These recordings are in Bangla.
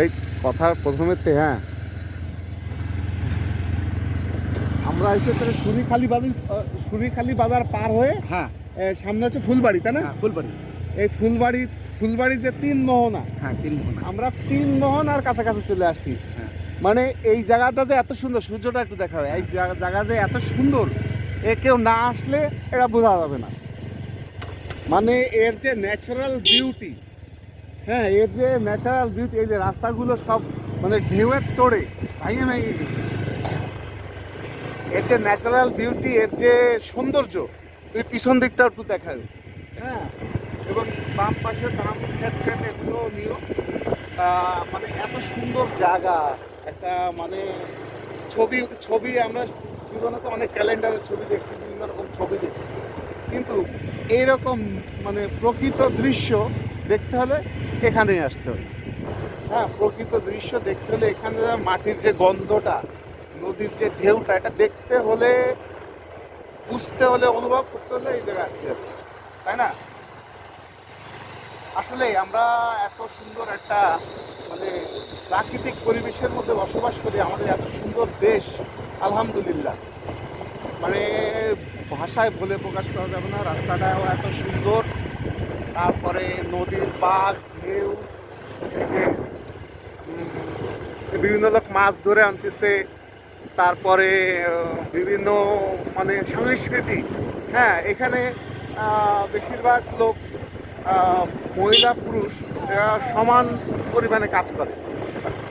এই কথার প্রথমেতে হ্যাঁ। আমরা এসে তাহলে সুরিখালি বাজার সুরিখালি বাজার পার হয়ে হ্যাঁ। সামনে হচ্ছে ফুলবাড়ি তাই না? হ্যাঁ ফুলবাড়ি। এই ফুলবাড়ি ফুলবাড়ি যে তিন মোহনা হ্যাঁ তিন মোহনা। আমরা তিন মোহন আর কাছাকাছি চলে আসছি। হ্যাঁ। মানে এই জায়গাটা যে এত সুন্দর সূর্যটা একটু দেখা হয় এই জায়গা- জায়গা যে এত সুন্দর এ কেউ না আসলে এটা বোঝা যাবে না। মানে এর যে ন্যাচারাল বিউটি হ্যাঁ এর যে ন্যাচারাল বিউটি এই যে রাস্তাগুলো সব মানে ঢেউয়ের তোড়ে ভাইয়ে ভেঙে এর যে ন্যাচারাল বিউটি এর যে সৌন্দর্য, তুই পিছন দিকটা একটু দেখায় হ্যাঁ এবং বাম পাশে বাম ক্ষেত্রে এগুলো নিও। মানে এত সুন্দর জায়গা, একটা মানে ছবি ছবি আমরা জীবনে তো অনেক ক্যালেন্ডারের ছবি দেখছি, বিভিন্ন রকম ছবি দেখছি। কিন্তু এইরকম মানে প্রকৃত দৃশ্য দেখতে হলে এখানেই আসতে হবে। হ্যাঁ প্রকৃত দৃশ্য দেখতে হলে এখানে মাটির যে গন্ধটা, নদীর যে ঢেউটা, এটা দেখতে হলে, বুঝতে হলে, অনুভব করতে হলে এই জায়গায় আসতে হবে, তাই না? আসলে আমরা এত সুন্দর একটা মানে প্রাকৃতিক পরিবেশের মধ্যে বসবাস করি, আমাদের এত সুন্দর দেশ, আলহামদুলিল্লাহ। মানে ভাষায় বলে প্রকাশ করা যাবে না, রাস্তাটাও এত সুন্দর, তারপরে নদীর বাঘ বিভিন্ন লোক মাছ ধরে আনতেছে। তারপরে বিভিন্ন মানে সংস্কৃতি। হ্যাঁ এখানে বেশিরভাগ লোক মহিলা, পুরুষ সমান পরিমাণে কাজ করে।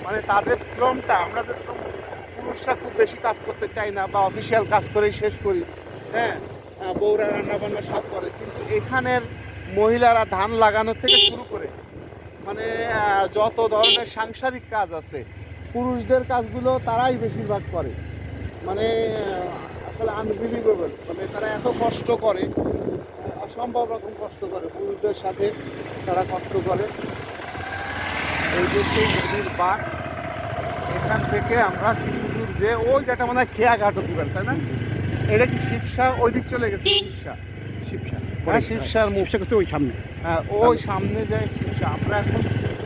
মানে তাদের শ্রমটা, আমরা পুরুষরা খুব বেশি কাজ করতে চাই না বা অফিসিয়াল কাজ করেই শেষ করি। হ্যাঁ বউরা রান্না বান্না সব করে। কিন্তু এখানের মহিলারা ধান লাগানো থেকে শুরু করে মানে যত ধরনের সাংসারিক কাজ আছে, পুরুষদের কাজগুলো তারাই বেশিরভাগ করে। মানে আসলে আনবিলিভেবল মানে তারা এত কষ্ট করে, অসম্ভব রকম কষ্ট করে, পুরুষদের সাথে তারা কষ্ট করে। এই যে সেই নদীর বাঘ এখান থেকে আমরা যে, ওই যেটা মানে খেয়া ঘাট দিবেন তাই না? এটা কি শিবসা? ওই দিক চলে গেছে শিবসা। শিবসা হ্যাঁ, শিবসার। শিবসা করতে ওই সামনে। হ্যাঁ ওই সামনে যায় শিবসা আমরা এখন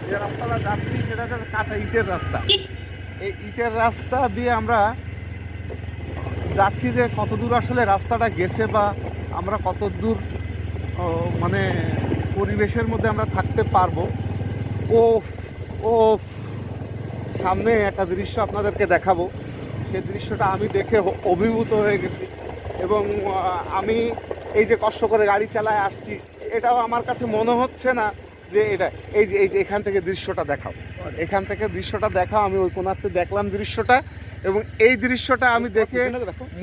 যে রাস্তাটা যাচ্ছি সেটা হচ্ছে কাঁচা ইটের রাস্তা। এই ইটের রাস্তা দিয়ে আমরা যাচ্ছি যে কত দূর আসলে রাস্তাটা গেছে বা আমরা কত দূর মানে পরিবেশের মধ্যে আমরা থাকতে পারব। ও ও সামনে একটা দৃশ্য আপনাদেরকে দেখাবো। সেই দৃশ্যটা আমি দেখে অভিভূত হয়ে গেছি। এবং আমি এই যে কষ্ট করে গাড়ি চালায় আসছি এটাও আমার কাছে মনে হচ্ছে না যে এটা এই যে এই যে এখান থেকে দৃশ্যটা দেখাও। এখান থেকে দৃশ্যটা দেখাও আমি ওই কোনাতে দেখলাম দৃশ্যটা এবং এই দৃশ্যটা আমি দেখে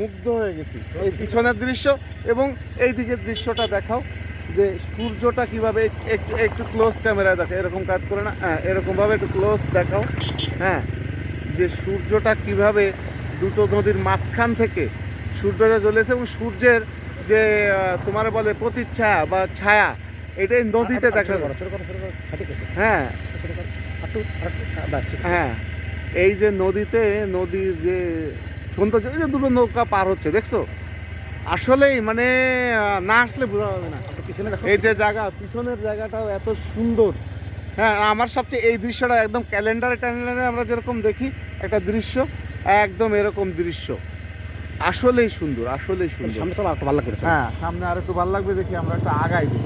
মুগ্ধ হয়ে গেছি। এই পিছনের দৃশ্য এবং এই দিকের দৃশ্যটা দেখাও যে সূর্যটা কীভাবে একটু একটু ক্লোজ ক্যামেরায় দেখো এরকম কাজ করে না হ্যাঁ এরকমভাবে একটু ক্লোজ দেখাও হ্যাঁ যে সূর্যটা কীভাবে দুটো নদীর মাঝখান থেকে সূর্যটা জ্বলেছে এবং সূর্যের যে তোমার বলে প্রতিচ্ছায়া বা ছায়া এটাই নদীতে দেখা হ্যাঁ। আছে। হ্যাঁ। এই যে নদীতে নদীর যে সৌন্দর্য এই যে দুটো নৌকা পার হচ্ছে দেখছ? আসলেই মানে না আসলে বোঝা যাবে না। পিছনে দেখো। এই যে জায়গা পিছনের জায়গাটাও এত সুন্দর। হ্যাঁ আমার সবচেয়ে এই দৃশ্যটা একদম ক্যালেন্ডারে ট্যালেন্ডারে আমরা যেরকম দেখি একটা দৃশ্য একদম এরকম দৃশ্য। আসলেই সুন্দর আসলেই সুন্দর। সামনে চলো ভালো লাগবে হ্যাঁ সামনে আর একটু ভালো লাগবে দেখি আমরা একটু আগাই দিই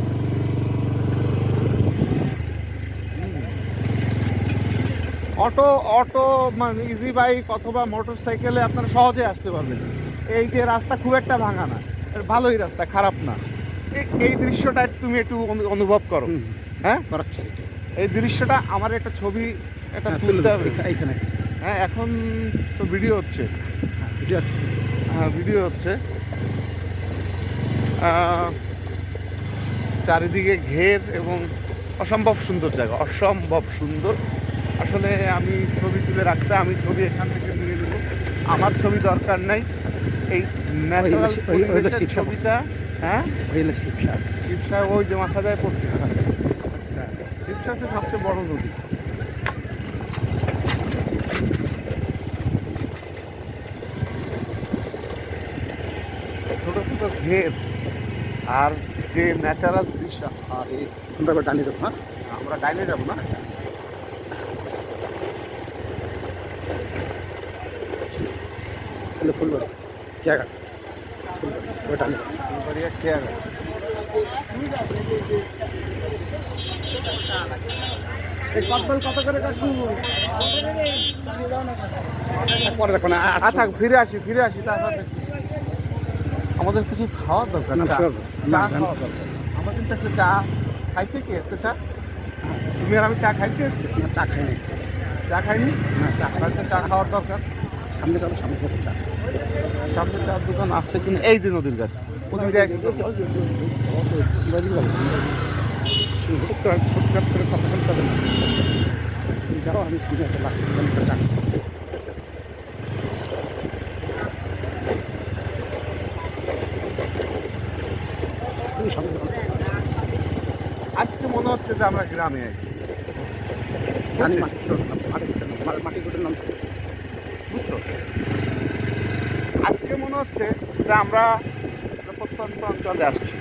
অটো অটো মানে ইজি বাইক অথবা মোটর সাইকেলে আপনারা সহজে আসতে পারবেন। এই যে রাস্তা খুব একটা ভাঙা না ভালোই রাস্তা খারাপ না। এই- এই দৃশ্যটা তুমি একটু অনুভব করো। হ্যাঁ? করাচ্ছে এই দৃশ্যটা আমার একটা ছবি একটা হ্যাঁ, তুলতে হবে। দাও, এইখানে হ্যাঁ এখন তো ভিডিও হচ্ছে। ভিডিও। হ্যাঁ ভিডিও হচ্ছে। চারিদিকে ঘের এবং অসম্ভব সুন্দর জায়গা অসম্ভব সুন্দর। আসলে আমি ছবি তুলে রাখতে আমি ছবি এখান থেকে নিয়ে নেব। আমার ছবি দরকার নাই। এই ন্যাচারাল ছবিটা হ্যাঁ? শিবসা ওই যে মাথা যায় পড়ছে। আচ্ছা শিবসা হচ্ছে সবচেয়ে বড় নদী। তো ঘের আর যে ন্যাচারাল দৃশ্য হ্যাঁ? আমরা ডাইনে যাব না আমরা ডাইনে যাব না? ফুলবাড়ি। খেয়াঘাট ফুলবাড়ি পরে দেখো না থাক আচ্ছা, আচ্ছা, ফিরে আসি ফিরে আসি তারপর আমাদের কিছু খাওয়ার দরকার না, চা. চা। খাওয়া দরকার। আমার কিন্তু আজকে চা খাইছে কি? আজকে চা? তুমি আর আমি চা খাইছি আজকে? চা খাইনি। চা খাইনি? না চা চা খাওয়ার দরকার। সামনে যাব সামনে চা। সামনে চার দোকান আছে কিনা? এই যে নদীর ঘাট। ওদিক একদম হুটহাট হুটহাট করে কথা বলতে হবে না যাও আমি চা খাব। তুমি সামনে যাও। আজকে মনে আমরা গ্রামে আছি। জানি মাটি নাম? বুঝছ? আজকে মনে হচ্ছে যে আমরা প্রত্যন্ত অঞ্চলে আসছি।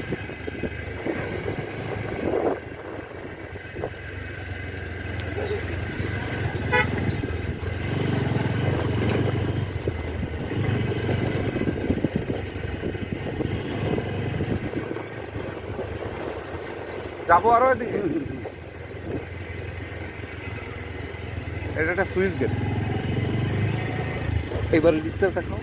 যাব আরও এদিকে? এটা একটা সুইচ গেট। এইবার দিকটা দেখাও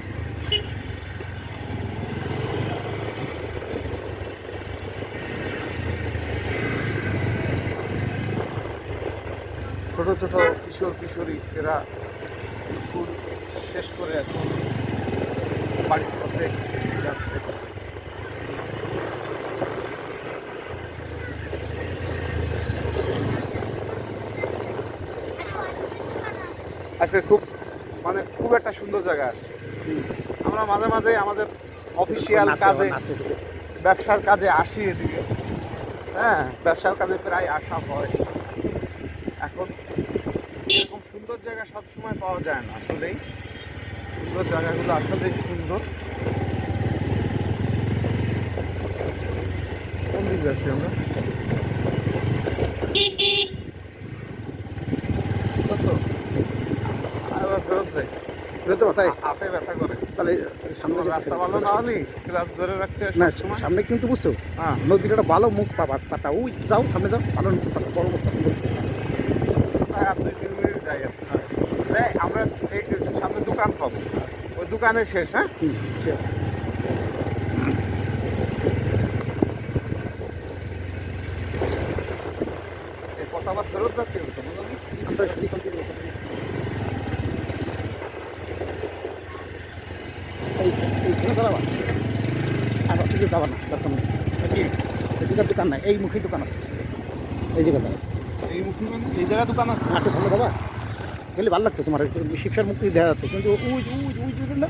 ছোট ছোট কিশোর, কিশোরী, এরা স্কুল শেষ করে এখন বাড়ির পথে যাচ্ছে। আজকে খুব মানে খুব একটা সুন্দর জায়গা আসছে আমরা মাঝে মাঝে আমাদের অফিসিয়াল কাজে ব্যবসার কাজে আসি এদিকে। হ্যাঁ ব্যবসার কাজে প্রায় আসা হয়। এখন এরকম সুন্দর জায়গা সবসময় পাওয়া যায় না আসলেই। সুন্দর জায়গাগুলো আসলেই সুন্দর। কোন দিকে যাচ্ছি আমরা বুঝছ? আবার ফেরত যাই তাই। হাতে ব্যথা করে। তাহলে সামনে রাস্তা ভালো না হলে? ক্লাস ধরে রাখতে হয় না সামনে কিন্তু বুঝছ হ্যাঁ। নদীর একটা ভালো মুখ পাবা পাতা। ওই যাও সামনে যাও ভালো মুখ পাতা বড় মুখ পাতা প্রায় আর দুই তিন মিনিট যাই আর। আমরা এই সামনে দোকান পাবো। ওই দোকানে শেষ হ্যাঁ? হুম, সে এই ফেরত যাচ্ছে ওই তো, বুঝলি? আমরা এখান থেকে এই এইখানে দাঁড়াবা ওদিকে যাবা না দরকার নেই? দোকান নাই এই মুখে দোকান আছে এই জায়গা দাবা এই মুখী মানে এই জায়গা দোকান আছে হাঁটে ভালো যাবা গেলে ভালো লাগতো তোমার শিবসার মুখ দেখা যাচ্ছে কিন্তু ওই ওই ওই না